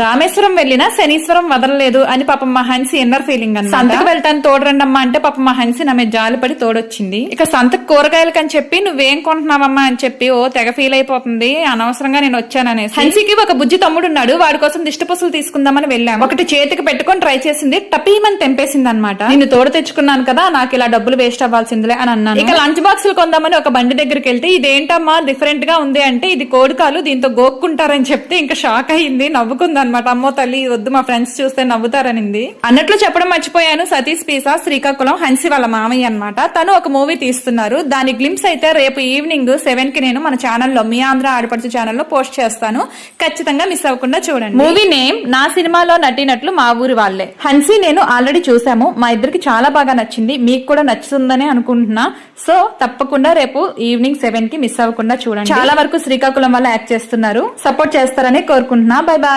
రామేశ్వరం వెళ్ళినా శనీశ్వరం వదలలేదు అని పాపం మా హన్సి ఎన్నర్ ఫీలింగ్ అని సంతకు వెళ్తాను తోడురండమ్మా అంటే పాపం మా హన్సి నా మీద జాలిపడి తోడొచ్చింది. ఇక సంతకు కూరగాయలకి అని చెప్పి నువ్వేం కొంటున్నావమ్మా? అని చెప్పి ఓ తెగ ఫీల్ అయిపోతుంది అనవసరంగా నేను వచ్చాననేసి. హన్సికి ఒక బుజ్జి తమ్ముడు ఉన్నాడు వాడి కోసం దిష్టి పుసలు తీసుకుందామని వెళ్ళాం ఒకటి చేతికి పెట్టుకొని ట్రై చేసింది టపీమని తెంపేసింది అనమాట నిన్ను తోడు తెచ్చుకున్నాను కదా నాకు ఇలా డబ్బులు వేస్ట్ అవ్వాల్సిందిలే అని అన్నాను. ఇక లంచ్ బాక్సులు కొందామని ఒక బండి దగ్గరికి వెళ్తే ఇదేంటమ్మా డిఫరెంట్గా ఉంది అంటే ఇది కోడికాలు దీంతో గోక్కుంటారని చెప్తే ఇంకా షాక్ అయ్యింది నవ్వుకుంది అనమాట అమ్మో తల్లి వద్దు మా ఫ్రెండ్స్ చూస్తే నవ్వుతారనింది. అన్నట్లు చెప్పడం మర్చిపోయాను. సతీష్ పీసా శ్రీకాకుళం హన్సి వాళ్ళ మామయ్య అన్నమాట. తను ఒక మూవీ తీస్తున్నారు. దాని గ్లిమ్స్ అయితే రేపు ఈవినింగ్ సెవెన్కి నేను మన ఛానల్లో మీ ఆంధ్ర ఆడపడుచు ఛానల్లో పోస్ట్ చేస్తాను. ఖచ్చితంగా మిస్ అవ్వకుండా చూడండి. మూవీ నేమ్ నా సినిమాలో నటినట్లు మా ఊరి వాళ్ళే. హన్సీ నేను ఆల్రెడీ చూసాము. మా ఇద్దరికి చాలా బాగా నచ్చింది. మీకు కూడా నచ్చుతుందని అనుకుంటున్నా. సో తప్పకుండా రేపు ఈవినింగ్ సెవెన్కి మిస్ అవ్వకుండా చూడండి. చాలా వరకు శ్రీకాకుళం వల్ల యాక్ట్ చేస్తున్నారు. సపోర్ట్ చేస్తారని కోరుకుంటున్నా. Bye bye